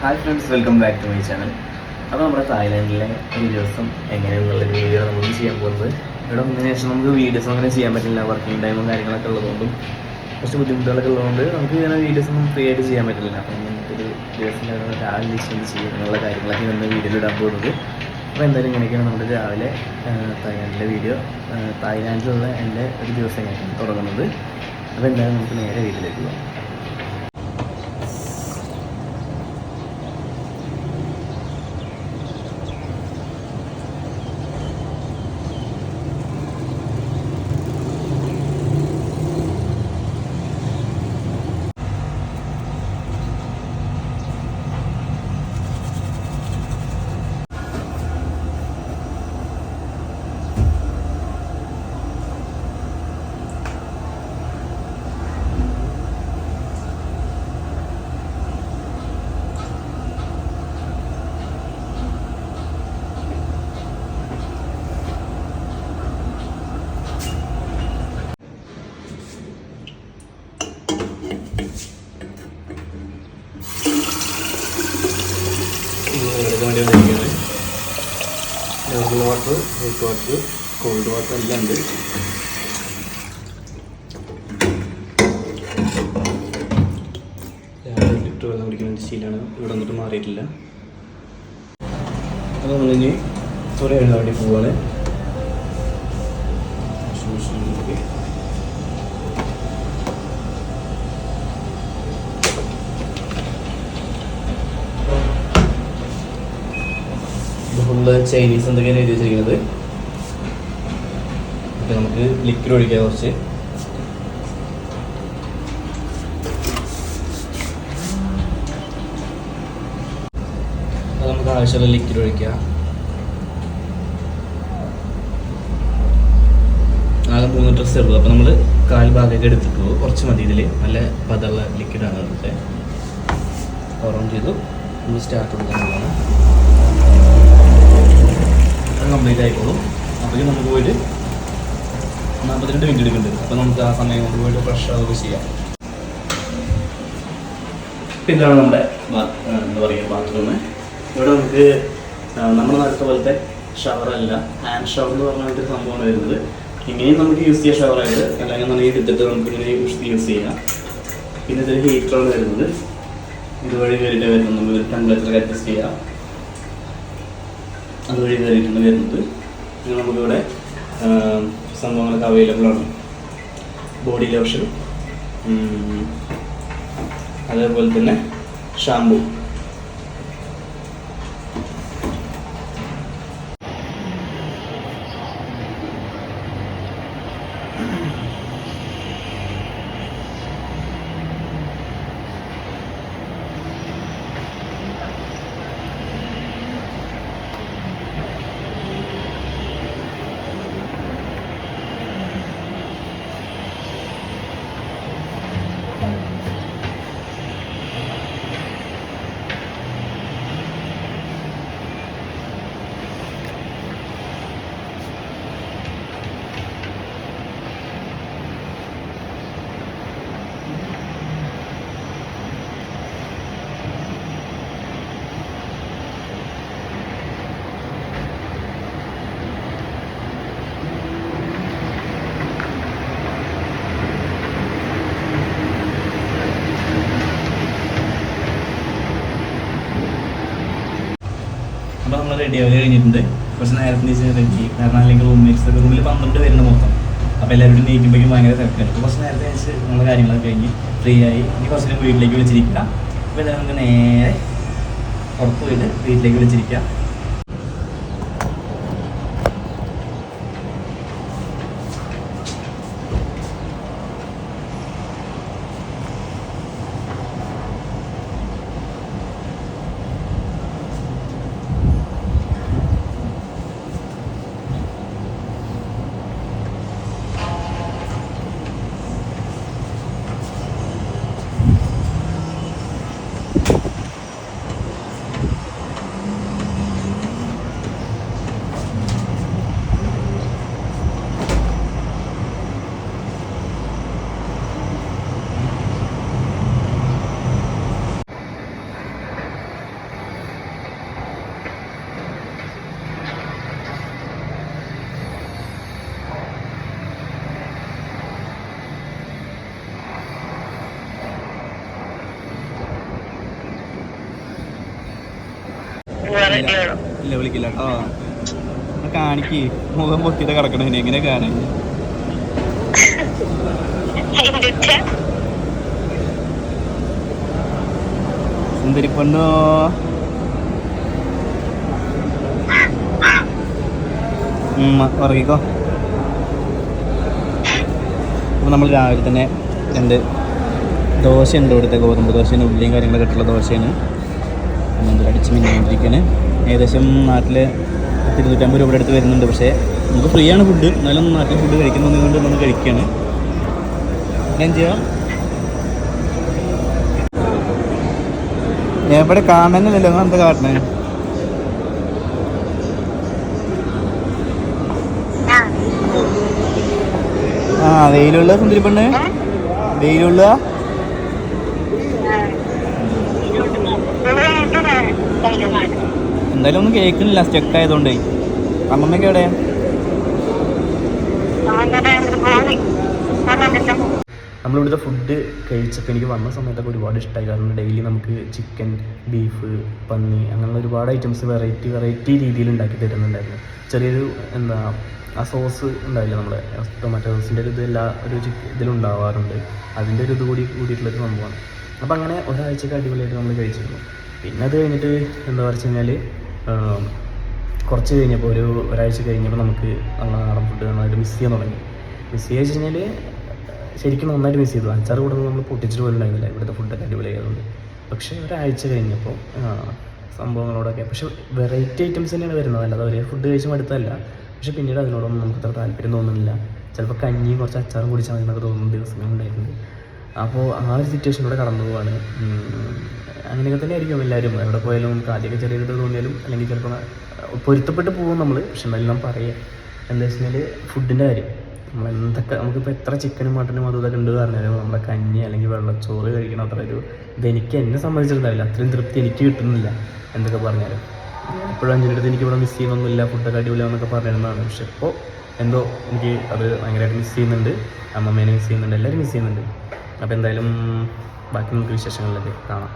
Hi friends welcome back to my channel അപ്പോൾ നമ്മുടെ തായ്ലാൻഡിലെ ഒരു ദിവസം എങ്ങനെയുള്ള വീഡിയോ നമുക്ക് ചെയ്യാൻ പോകുന്നത്. ഇവിടെ വന്നതിന് ശേഷം നമുക്ക് വീഡിയോസ് അങ്ങനെ ചെയ്യാൻ പറ്റില്ല. വർക്കിംഗ് ടൈമും കാര്യങ്ങളൊക്കെ ഉള്ളതുകൊണ്ടും കുറച്ച് ബുദ്ധിമുട്ടുകളൊക്കെ ഉള്ളതുകൊണ്ട് നമുക്ക് ഇങ്ങനെ വീഡിയോസ് ഒന്നും ഫ്രീ ആയിട്ട് ചെയ്യാൻ പറ്റില്ല. അപ്പം നമുക്കൊരു ദിവസം രാവിലെ ഇഷ്ടം ചെയ്യാനുള്ള കാര്യങ്ങളൊക്കെ ഇന്ന് വീഡിയോയിൽ ഇടാൻ പോകുന്നത്. അപ്പോൾ എന്തായാലും ഇങ്ങനെയൊക്കെയാണ് നമ്മുടെ രാവിലെ തായ്ലാൻഡിലെ വീഡിയോ തായ്ലാൻഡിലുള്ള എന്റെ ഒരു ദിവസം എങ്ങനെയാണ് തുടങ്ങുന്നത്. അപ്പോൾ എന്തായാലും നമുക്ക് നേരെ വീട്ടിലേക്ക് പോകാം. Water hot water cold water എല്ലാം ഉണ്ട് രാവിലെ വെള്ളം കുടിക്കുന്ന ശീലമാണ് ഇവിടെ വന്നിട്ട് മാറിയിട്ടില്ല. അപ്പോൾ നമ്മളിനി കുറേ എഴുതാൻ വേണ്ടി ഫുള്ള് ചൈനീസ് എന്തൊക്കെയാണ് എഴുതി വെച്ചിരിക്കുന്നത്? നമുക്ക് ലിക്വിഡ് ഒഴിക്കാം കുറച്ച്. നമുക്ക് ആവശ്യമുള്ള ലിക്വിഡ് ഒഴിക്കാം. ആകെ മൂന്ന് ഡ്രസ്സ് ഉള്ളൂ. അപ്പോൾ നമ്മൾ കാൽ ഭാഗമൊക്കെ എടുത്തിട്ട് പോകും. കുറച്ച് മതി ഇതിൽ നല്ല പതള്ള ലിക്വിഡാണ് അവിടുത്തെ ഓറോൺ ചെയ്തു. നമ്മൾ സ്റ്റാർട്ട് കൊടുക്കാനുള്ളതാണ് കംപ്ലീറ്റ് ആയിക്കോളും. അപ്പോഴേക്കും നമുക്ക് പോയിട്ട് നാൽപ്പത്തിരണ്ട് മിനിറ്റ് എടുക്കുന്നുണ്ട് അപ്പോൾ നമുക്ക് ആ സമയം കൊണ്ട് പോയിട്ട് ഫ്രഷ് ആവുക ചെയ്യാം. പിന്നെ നമ്മുടെ എന്താ പറയുക ബാത്റൂം ഇവിടെ നമുക്ക് നമ്മൾ നാട്ടിലത്തെ പോലത്തെ ഷവറല്ല ഹാൻഡ് ഷവർ എന്ന് പറഞ്ഞിട്ട് സംഭവമാണ് വരുന്നത്. ഇങ്ങനെയും നമുക്ക് യൂസ് ചെയ്യാം ഷവറായിട്ട് അല്ലെങ്കിൽ നന്നായി എടുത്തിട്ട് നമുക്ക് ഇങ്ങനെ യൂസ് ചെയ്യാം പിന്നെ ഇതിൽ ഹീറ്ററാണ് വരുന്നത്. ഇതുവഴി വരുന്നത്. നമുക്ക് ടെമ്പറേച്ചർ അഡ്ജസ്റ്റ് ചെയ്യാം. അതുവഴി കയറിയിട്ടുണ്ട് വരുന്നത്. പിന്നെ നമുക്കിവിടെ സംഭവങ്ങളൊക്കെ അവൈലബിൾ ആണ്. ബോഡി ലോഷൻ അതേപോലെ തന്നെ ഷാമ്പു റെഡി ആവുക കഴിഞ്ഞിട്ടുണ്ട്. കുറച്ച് നേരത്തിന് ശേഷം റെഡി കാരണം അല്ലെങ്കിൽ റൂംമേറ്റ്സ് ഒക്കെ റൂമിൽ പന്ത്രണ്ട് പേരുണ്ട് മൊത്തം. അപ്പോൾ എല്ലാവരും നീക്കുമ്പോഴേക്കും ഭയങ്കര തിരക്കാണ് അപ്പോൾ കുറച്ച് നേരത്തെ വെച്ച് നമ്മളെ കാര്യങ്ങളൊക്കെ കഴിഞ്ഞ് ഫ്രീ ആയി ഇനി കുറച്ച് വീട്ടിലേക്ക് വിളിച്ചിരിക്കുക അപ്പോൾ എല്ലാവരും നമുക്ക് നേരെ പുറത്ത് പോയിട്ട് വീട്ടിലേക്ക് വിളിച്ചിരിക്കുക ഇല്ല വിളിക്കില്ല. കേട്ടോ കാണിക്ക്. മുഖം പൊക്കിട്ട് കിടക്കണേ എങ്ങനെ കാണാൻ സുന്ദരി പെണ്ണോ ഉറങ്ങിക്കോ. അപ്പോൾ നമ്മൾ രാവിലെ തന്നെ രണ്ട് ദോശ ഉണ്ട് ഇവിടുത്തെ ഗോതമ്പ് ദോശയാണ് ഉള്ളിയും കാര്യങ്ങളൊക്കെ ഇട്ടുള്ള ദോശയാണ്. അടിച്ച് മിന്നിക്കൊണ്ടിരിക്കുകയാണ് ഏകദേശം നാട്ടിൽ ഇരുന്നൂറ്റമ്പത് രൂപയുടെ അടുത്ത് വരുന്നുണ്ട്. പക്ഷേ നമുക്ക് ഫ്രീ ആണ് ഫുഡ് എന്നാലും നാട്ടിൽ ഫുഡ് കഴിക്കുന്നതുകൊണ്ട് കൊണ്ട് നമ്മൾ കഴിക്കുകയാണ്. ഞാൻ ചെയ്യാം? എവിടെ കാണാനില്ലല്ലോ നിങ്ങൾ എന്താ കാട്ടണേ? ആ വെയിലുള്ള സുന്ദരി പെണ്ണ് വെയിലുള്ള എന്തായാലും ഒന്നും കേൾക്കുന്നില്ല. സ്റ്റക്ക് ആയതുകൊണ്ട്. അമ്മമ്മയ്ക്ക് എവിടെ? നമ്മളിവിടുത്തെ ഫുഡ് കഴിച്ചപ്പോൾ എനിക്ക് വന്ന സമയത്തൊക്കെ ഒരുപാട് ഇഷ്ടമായി കാരണം ഡെയിലി നമുക്ക് ചിക്കൻ ബീഫ് പന്നി അങ്ങനെയുള്ള ഒരുപാട് ഐറ്റംസ് വെറൈറ്റി വെറൈറ്റി രീതിയിൽ ഉണ്ടാക്കി തരുന്നുണ്ടായിരുന്നു. ചെറിയൊരു എന്താ ആ സോസ് ഉണ്ടാവില്ല നമ്മുടെ ടൊമാറ്റോ സോസിന്റെ ഒരു ഇത് എല്ലാ ഒരു ഇതിലുണ്ടാവാറുണ്ട് അതിന്റെ ഒരു ഇത് കൂടി കൂടിയിട്ടുള്ളൊരു സംഭവമാണ്. അപ്പോൾ അങ്ങനെ ഒരാഴ്ചക്ക് അടിപൊളിയായിട്ട് നമ്മൾ കഴിച്ചിരുന്നു. പിന്നെ അത് കഴിഞ്ഞിട്ട് എന്താ വെച്ച് കഴിഞ്ഞാൽ കുറച്ച് കഴിഞ്ഞപ്പോൾ ഒരു ഒരാഴ്ച കഴിഞ്ഞപ്പോൾ നമുക്ക് നമ്മളെ നാടൻ ഫുഡ് നന്നായിട്ട് മിസ് ചെയ്യാൻ തുടങ്ങി. മിസ് ചെയ്യുക വെച്ച് കഴിഞ്ഞാൽ ശരിക്കും നന്നായിട്ട് മിസ് ചെയ്തു. അച്ചാർ കൂടെ നമ്മൾ പൊട്ടിച്ചിട്ട് പോലും ഉണ്ടായിരുന്നില്ല ഇവിടുത്തെ ഫുഡൊക്കെ അടിപൊളിയായതുകൊണ്ട് പക്ഷേ ഒരാഴ്ച കഴിഞ്ഞപ്പോൾ സംഭവങ്ങളോടൊക്കെ പക്ഷെ വെറൈറ്റി ഐറ്റംസ് തന്നെയാണ് വരുന്നത്. അല്ലാതെ ഒരേ ഫുഡ് കഴിച്ച് മടുത്തല്ല പക്ഷെ പിന്നീട് അതിനോടൊന്നും നമുക്ക് അത്ര താല്പര്യം തോന്നുന്നില്ല. ചിലപ്പോൾ കഞ്ഞിയും കുറച്ച് അച്ചാറും കുടിച്ചാൽ എന്നൊക്കെ തോന്നുന്ന ദിവസങ്ങളുണ്ടായിട്ടുണ്ട്. അപ്പോൾ ആ ഒരു സിറ്റുവേഷനിലൂടെ കടന്നു പോവാണ്. അങ്ങനെയൊക്കെ തന്നെ ആയിരിക്കും എല്ലാവരും. എവിടെ പോയാലും നമുക്ക് ആദ്യമൊക്കെ ചെറിയ ഇത് തോന്നിയാലും അല്ലെങ്കിൽ ചിലപ്പോൾ പൊരുത്തപ്പെട്ട് പോകും നമ്മൾ പക്ഷെ എന്നാലും നാം പറയുക എന്താ വെച്ച് കഴിഞ്ഞാൽ ഫുഡിന്റെ കാര്യം. നമ്മൾ എന്തൊക്കെ നമുക്കിപ്പോൾ എത്ര ചിക്കനും മട്ടനും അതും ഇതൊക്കെ ഉണ്ട് പറഞ്ഞാലും നമ്മുടെ കഞ്ഞി അല്ലെങ്കിൽ വെള്ളച്ചോറ് കഴിക്കണം അത്ര ഒരു ഇതെനിക്ക് എന്നെ സംബന്ധിച്ചിട്ടുണ്ടാവില്ല അത്രയും തൃപ്തി എനിക്ക് കിട്ടുന്നില്ല എന്തൊക്കെ പറഞ്ഞാലും. എപ്പോഴും അഞ്ചിനടുത്ത് എനിക്ക് ഇവിടെ മിസ് ചെയ്യുന്നൊന്നുമില്ല ഫുഡൊക്കെ അടിപൊളിയാണെന്നൊക്കെ പറയുന്നതാണ് പക്ഷെ ഇപ്പോൾ എന്തോ എനിക്ക് അത് ഭയങ്കരമായിട്ട് മിസ് ചെയ്യുന്നുണ്ട്. അമ്മമ്മേനെ മിസ് ചെയ്യുന്നുണ്ട് എല്ലാവരും മിസ് ചെയ്യുന്നുണ്ട്. അപ്പോൾ എന്തായാലും ബാക്കി നമുക്ക് വിശേഷങ്ങളിലൊക്കെ കാണാം.